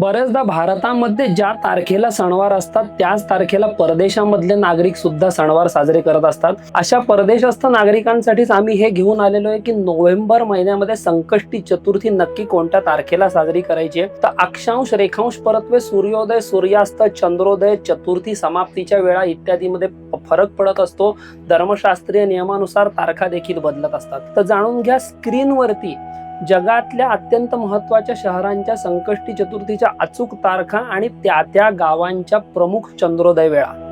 बऱ्याचदा भारतामध्ये ज्या तारखेला सणवार असतात त्याच तारखेला परदेशामधले नागरिक सुद्धा सणवार साजरे करत असतात. अशा परदेशस्थ नागरिकांसाठीच आम्ही हे घेऊन आलेलो आहे की नोव्हेंबर महिन्यामध्ये संकष्टी चतुर्थी नक्की कोणत्या तारखेला साजरी करायची आहे? तर अक्षांश रेखांश परत्वे सूर्योदय सूर्यास्त चंद्रोदय चतुर्थी समाप्तीच्या वेळा इत्यादीमध्ये फरक पडत असतो. धर्मशास्त्रीय नियमानुसार तारखा देखील बदलत असतात. तर जाणून घ्या स्क्रीनवरती जगातल्या अत्यंत महत्त्वाच्या शहरांच्या संकष्टी चतुर्थीच्या अचूक तारखा आणि त्या त्या गावांच्या प्रमुख चंद्रोदय वेळा.